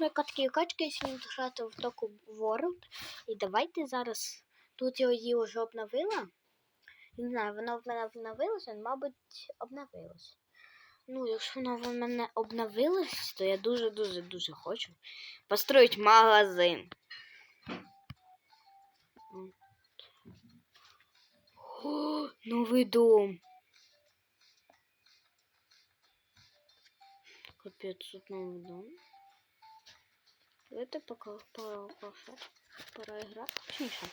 ми катки і качки, сьогодні грати в Току World. І давайте зараз. Тут я її вже обновила. Не знаю, вона в мене обновилася, мабуть, обновилась. Ну, якщо вона в мене обновилась, то я дуже-дуже дуже хочу построїть магазин. О, новий дом. Капец, тут новый дом. Давайте пока пора, пора, играть. Точніше.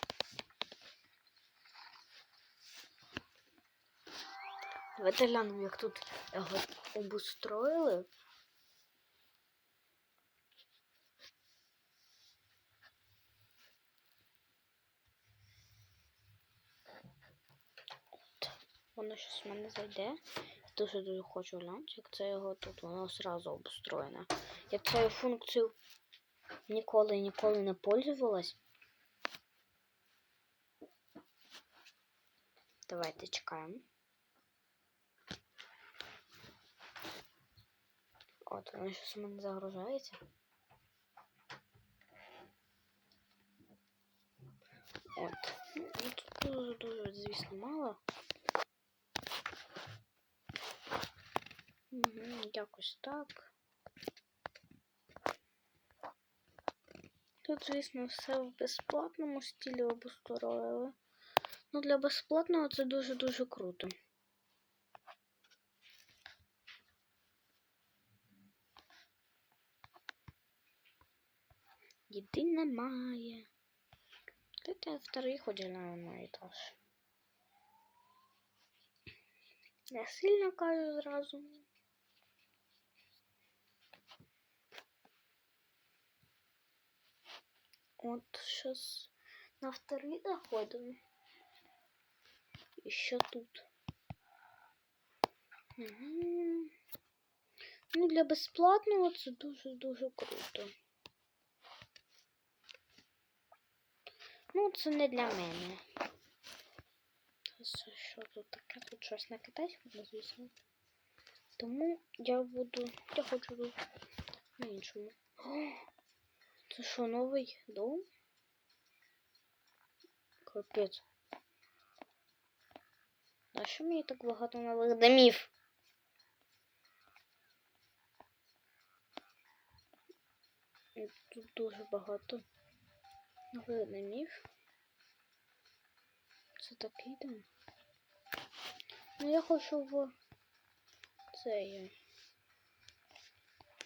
Давайте глянемо, як тут його обустроїли. Воно щось в мене зайде. Дуже дуже хочу глянути, як це його тут воно одразу обустроєно. Я цією функцією ніколи ніколи не пользувалась. Давайте чекаємо. От, воно щось у мене загружається. От. Ну, тут дуже дуже, звісно, мало. Угу, якось так. Тут, звісно, все в безплатному стилі обустроїли. Ну, для безплатного це дуже-дуже круто. Їди немає. Це вторий ходить на етаж. Я сильно кажу зразу. От сейчас на второй доходим. Еще тут. Угу. Ну, для безплатного це дуже-дуже круто. Ну, це не для мене. Це що тут таке? Тут щось на китайському, звісно. Тому я буду. Я хочу тут на іншому. О, це що, новий дом? Капець. А що мені так багато нових домів? Тут дуже багато нових домів. Це такий дом. Ну я хочу в цей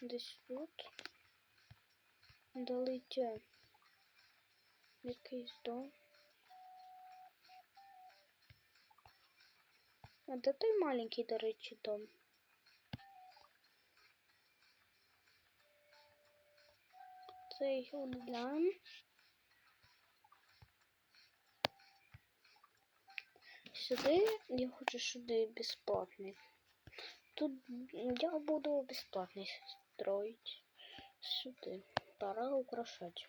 десь тут долити якийсь дом. А де той маленький, до речі, дом? Цей глянь. Сюди я хочу сюди безплатний. Тут я буду безплатний строить. Сюди. Пора украшати.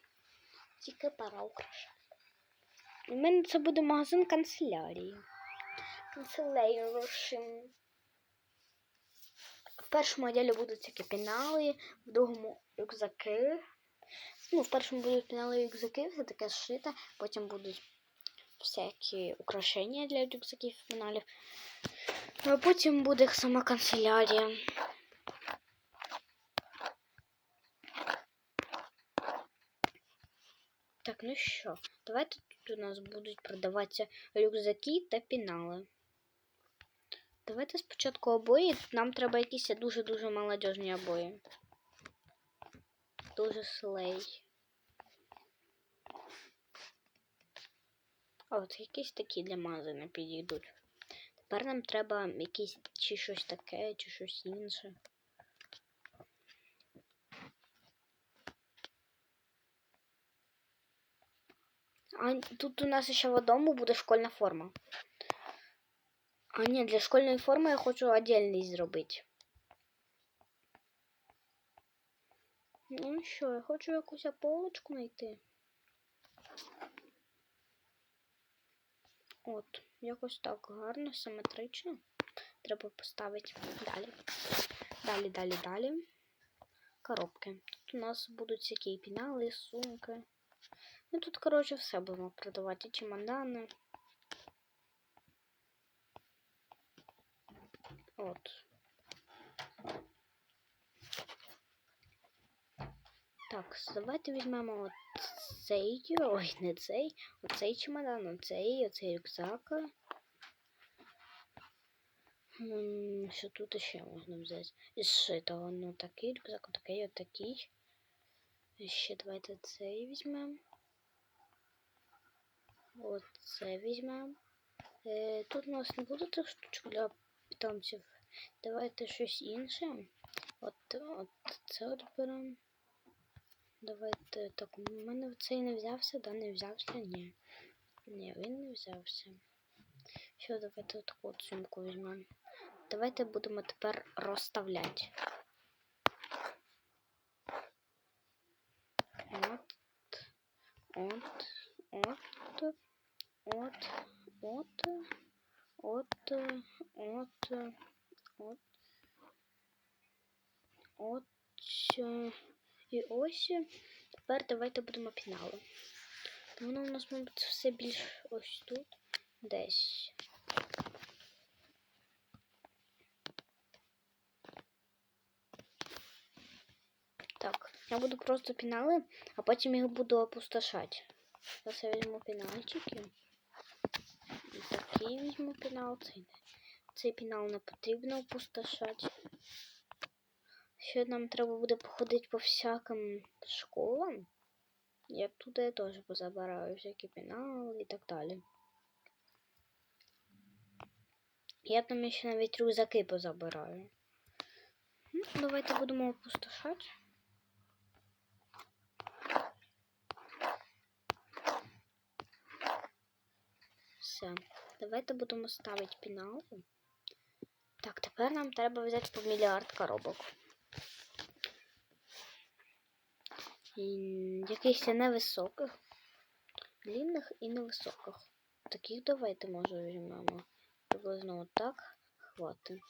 Тільки пора украшати. У мене це буде магазин канцелярії. Канцелейрошим. В першому відділі будуть такі пенали, в другому рюкзаки. Ну, в першому будуть пенали рюкзаки, все таке зшите, потім будуть всякі украшення для рюкзаків пеналів. А потім буде сама канцелярія. Так, ну що, давайте тут у нас будуть продаватися рюкзаки та пенали. Давайте спочатку обої. Нам треба якісь дуже-дуже молодіжні обої. Дуже слей. А от якісь такі для магазину підійдуть. Тепер нам треба якісь чи щось таке, чи щось інше. А тут у нас ще в одному буде школьна форма. А ні, для школьної форми я хочу отдельний зробити. Ну що, я хочу якусь полочку знайти. От, якось так гарно, симетрично. Треба поставити далі. Далі, далі, далі. Коробки. Тут у нас будуть всякі пінали, сумки. Ми тут, коротше, все будемо продавати. Чемодани. От. Так, давайте візьмемо от цей, ой, не цей, оцей чемодан, оцей, оцей рюкзак. Що тут ще можна взяти? Із шитого, ну такий рюкзак, отакий, отакий. І Ще давайте цей візьмемо. Оце візьмемо. Е, тут у нас не буде тих штучок для питомців. Давайте щось інше. От, от це от беремо. Давайте так, у мене цей не взявся, да, не взявся, ні. Ні, він не взявся. Що, давайте таку от сумку візьмемо. Давайте будемо тепер розставляти. От, от, от, от, от, от, от, от, от, і ось. Тепер давайте будемо пінали. Воно у нас, мабуть, все більш ось тут. Десь. Так, я буду просто пінали, а потім їх буду опустошати. Зараз я візьму пінальчики. І такий візьму пінал. Цей, цей пінал не потрібно опустошати. Ще нам треба буде походити по всяким школам. Я туди теж позабираю всякі пінали і так далі. Я там ще навіть рюкзаки позабираю. Ну, давайте будемо опустошати. Все. Давайте будемо ставити пінал. Так, тепер нам треба взяти по мільярд коробок. Якихось невисоких, длинних і невисоких. Таких давайте може візьмемо. Приблизно отак хватить.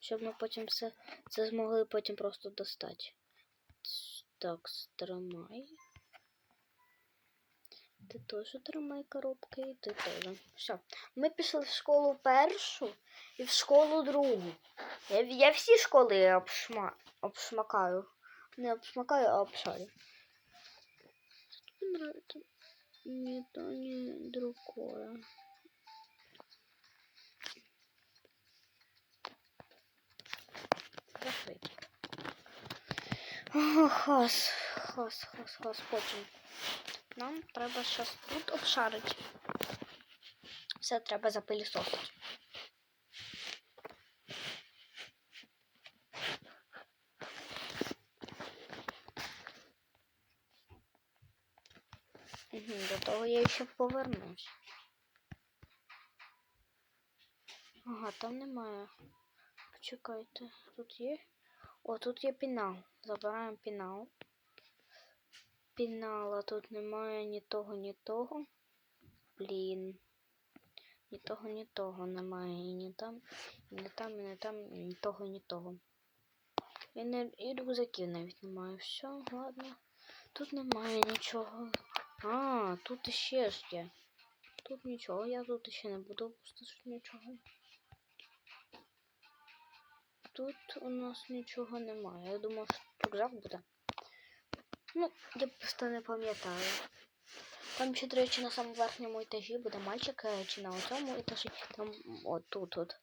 Щоб ми потім все це змогли потім просто достати. Так, стримай. Ти теж тримай коробки, і ти теж. Все. Ми пішли в школу першу і в школу другу. Я, я всі школи обшма, обшмакаю. Не обшмакаю, а обшарю. Ни то, ни другое. Закрыть. Хас, хас, хас, хас, потім. Нам треба щас тут обшарити. Все треба запилісосити. Угу, до того я ще повернусь. Ага, там немає. Почекайте, тут є. О, тут є пінал. Забираємо пінал. Пінала тут немає ні того, ні того. Блін. Ні того, ні того немає. І ні там, і не там, і не там, і ні того, ні того. І, не, і рюкзаків навіть немає. Все, ладно. Тут немає нічого. А, тут іще ж є. Тут нічого, я тут ще не буду пустити нічого. Тут у нас нічого немає. Я думав, що рюкзак буде. Ну, я просто не пам'ятаю. Там ще, до речі, на самому верхньому етажі буде мальчик, е, чи на цьому етажі. Там от тут от.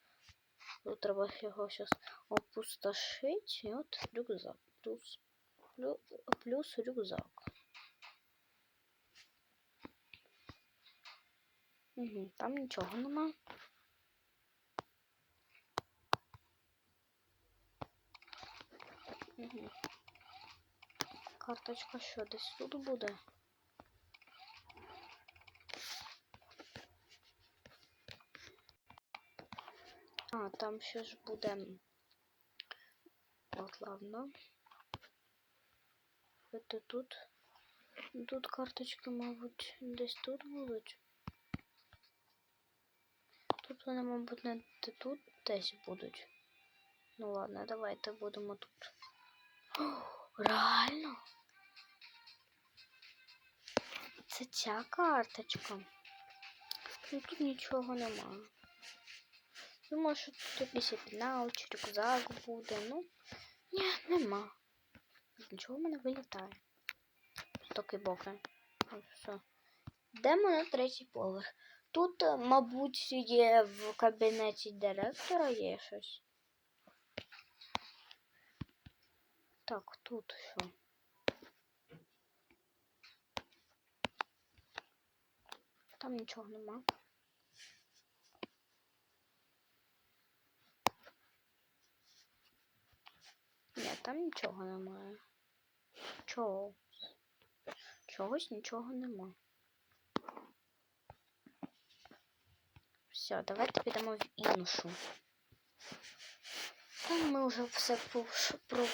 Тут треба його зараз опустошити. І от рюкзак. Плюс, плюс, рюкзак. Угу, там нічого нема. Угу. Карточка що десь тут буде? А, там ще ж буде. От, ладно. Это тут. Тут карточки, мабуть, десь тут будуть. Тут вони, мабуть, не тут десь будуть. Ну ладно, давайте будемо тут. О, Реально? Це ця карточка. Ну тут нічого немає. Думаю, що тут якийсь пінал чи рюкзак буде. Ну, ні, нема. Нічого в мене вилітає. Стоки боки. Ось все. Йдемо на третій поверх. Тут, е, мабуть, є в кабінеті директора є щось. Так, тут що? Там нічого нема. Ні, там нічого немає. Чого? Чогось нічого нема. Все, давайте підемо в іншу. Там ми вже все про, про,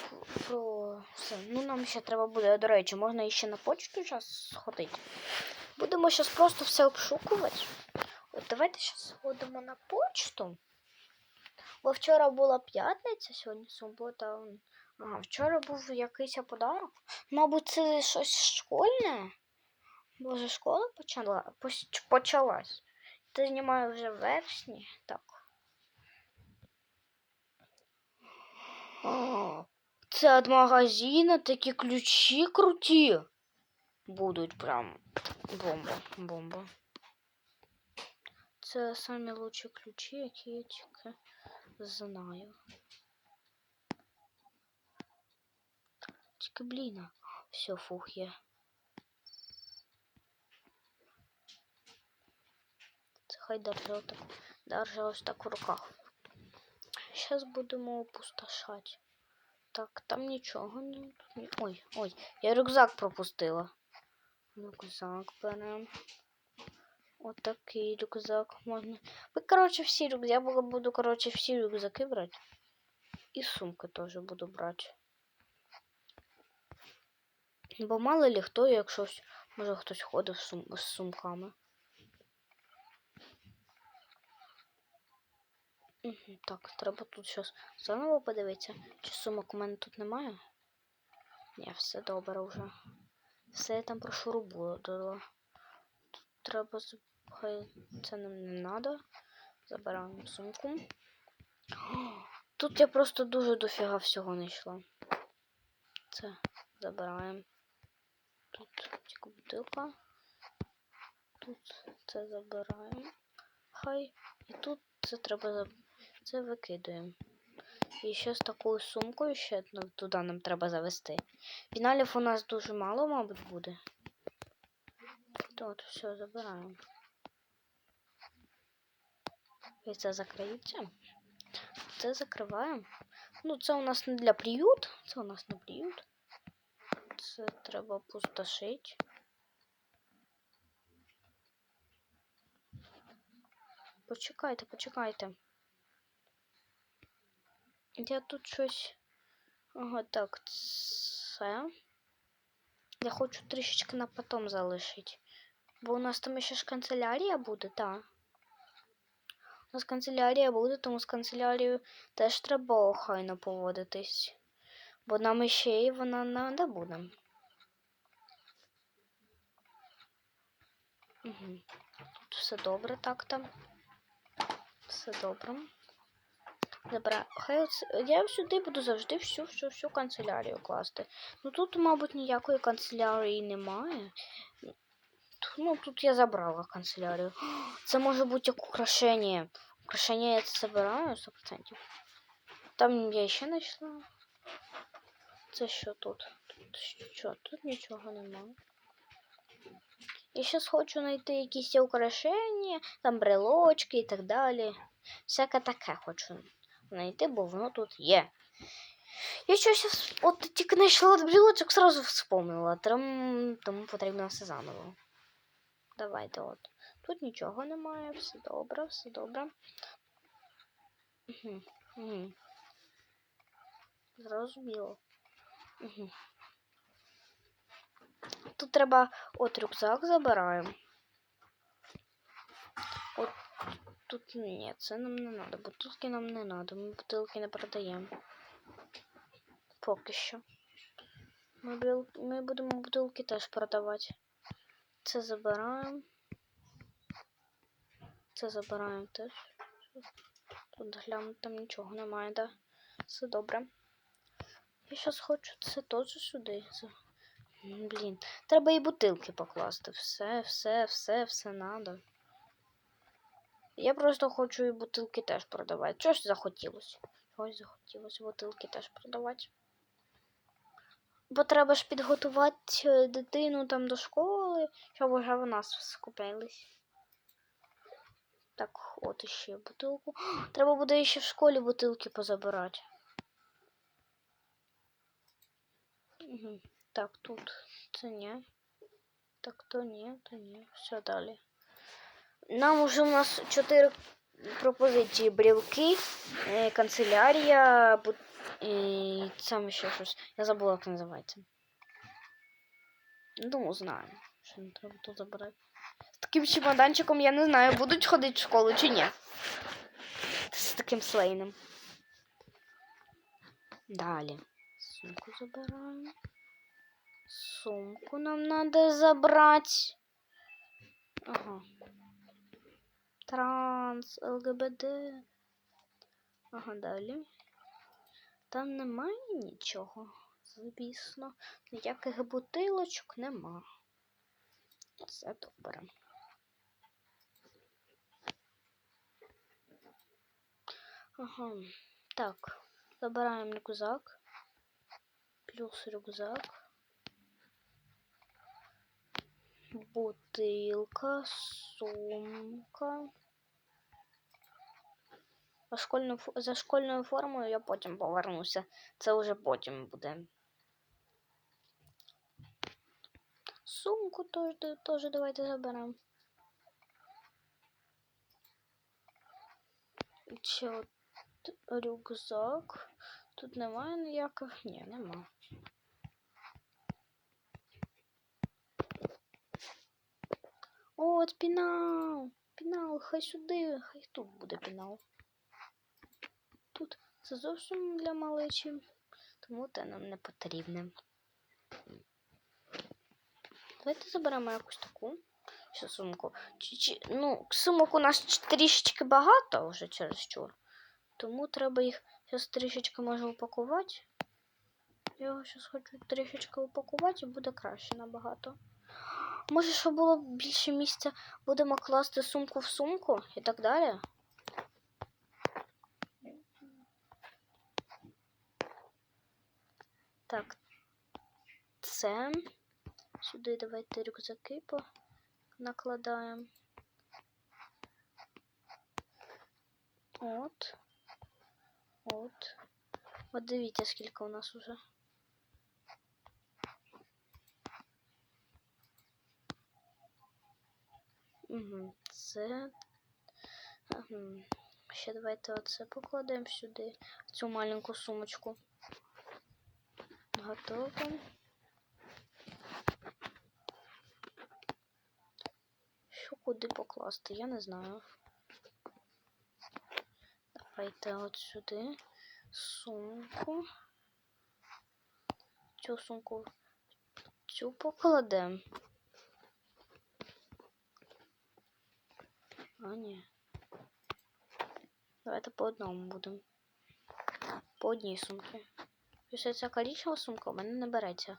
про все. Ну нам ще треба буде, до речі, можна іще на почту зараз сходити. Будемо зараз просто все обшукувати. От давайте зараз сходимо на почту. Бо вчора була п'ятниця, сьогодні субота. Ага, вчора був якийсь подарок. Мабуть, це щось школьне. Боже, школа почала, почалась. Ти знімаю вже вересні. Так. Це від магазину такі ключі круті. Будуть прям бомба, бомба. Це самі лучші ключі, які я тільки знаю. Тільки, блін, все, фух є. Це хай держи так, держи ось так в руках. Зараз будемо опустошати. Так, там нічого не. Ой, ой, я рюкзак пропустила. Рюкзак берем. Отакий рюкзак можна. Ви, коротше, всі рюкзаки. Я буду- коротше, всі рюкзаки брати. І сумки теж буду брати. Бо мало ли хто, якщо може хтось ходив сум... з сумками. Так, треба тут щось заново подивитися. Чи сумок у мене тут немає? Ні, все добре вже. Все я там про шурубу. Тут треба це нам не треба. Забираємо сумку. Тут я просто дуже дофіга всього знайшла. Це забираємо. Тут тільки бутилка. Тут це забираємо. Хай. І тут це треба заб... це викидаємо. І ще з такою сумкою ще туди нам треба завести. Фіналів у нас дуже мало, мабуть, буде. Тут все забираємо. І це закриється. Це закриваємо. Ну, це у нас не для приют. Це у нас не приют. Це треба пустошити. Почекайте, почекайте. Я тут щось. Ага, так, це. Я хочу трішечки на потом залишити. Бо у нас там ще ж канцелярія буде, так. У нас канцелярія буде, тому з канцелярією теж треба охайно поводитись. Бо нам ще й вона надо буде. Угу. Тут все добре так там. Все добре. Забра... Хай оце... Я сюди буду завжди всю, всю, всю канцелярію класти. Ну тут, мабуть, ніякої канцелярії немає. Ну, тут я забрала канцелярію. Це може бути як украшення. Украшення я це забираю 100%. Там я ще знайшла. Це що тут? Тут що? Тут нічого немає. Я зараз хочу знайти якісь украшення, там брелочки і так далі. Всяке таке хочу знайти, бо воно тут є. Я щось от тільки знайшла брілочок, сразу вспомнила. Тому потрібно все заново. Давайте от. Тут нічого немає, все добре, все добре. Угу, угу. Зрозуміло. Тут треба от рюкзак забираємо. От тут ні, це нам не треба. Бутилки нам не треба. Ми бутилки не продаємо. Поки що. Ми, ми будемо бутилки теж продавати. Це забираємо. Це забираємо теж. Тут гляну, там нічого немає, да? Все добре. Я зараз хочу це теж сюди. Блін, треба і бутилки покласти. Все, все, все, все надо. Я просто хочу і бутилки теж продавати. Чогось захотілося. Чогось захотілося бутилки теж продавати. Бо треба ж підготувати е, дитину там до школи, щоб вже в нас скупились. Так, от іще бутилку. Треба буде ще в школі бутилки позабирати. Так, тут це ні. Так, то ні, то ні. Все далі. Нам уже у нас чотири пропозиції: брілки, е, канцелярія, і там ще щось. Я забула, як називається. Ну, знаю, що не треба тут забирати. З таким чемоданчиком я не знаю, будуть ходити в школу чи ні. З таким слейном. Далі. Сумку забираємо. Сумку нам надо забрати. Ага. Транс, ЛГБТ. Ага, далі. Там немає нічого, звісно. Ніяких бутилочок нема. Все добре. Ага. Так, забираємо рюкзак. Плюс рюкзак. Бутилка, сумка. За школьну, за школьною формою я потім повернуся. Це вже потім буде. Сумку теж, теж давайте заберемо. І от рюкзак. Тут немає ніяких. Ні, нема. От пінал. Пінал, хай сюди, хай тут буде пінал. Тут це зовсім для малечі, тому те нам не потрібне. Давайте заберемо якусь таку сумку. Чи, чи, ну, сумок у нас трішечки багато вже через чересчур. Тому треба їх зараз трішечки може упакувати. Я його зараз хочу трішечки упакувати і буде краще набагато. Може, щоб було більше місця, будемо класти сумку в сумку і так далі. Так, це. Сюди давайте рюкзаки накладаємо. От. От. От дивіться, скільки у нас уже. Це. Ще давайте оце покладемо сюди, в цю маленьку сумочку. Готово. Що куди покласти, я не знаю. Давайте от сюди сумку. Цю сумку цю покладемо. А, ні. Давайте по одному будемо. По одній сумці. Після ця коричнева сумка у мене не береться.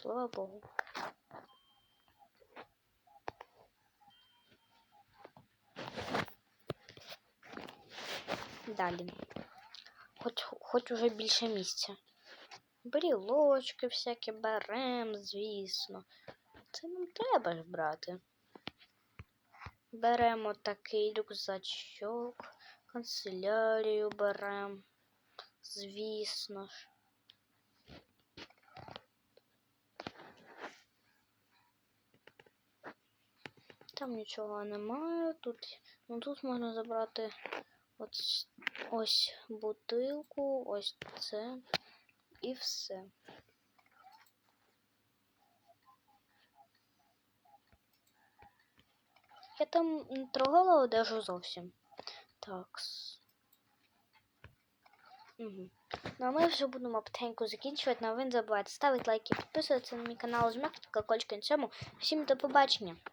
Слава Богу. Далі. Хоч, хоч уже більше місця. Брілочки всякі берем, звісно. Це нам треба ж брати. Беремо такий рюкзачок, канцелярію беремо. Звісно ж. Там нічого немає. Тут, ну, тут можна забрати ось, ось бутилку, ось це і все. Я там не трогала одежу зовсім. Так. Угу. Ну а ми вже будемо потихеньку закінчувати. Ну, а ви не забувайте ставити лайки, підписуватися на мій канал, жмякати колокольчик на цьому. Всім до побачення!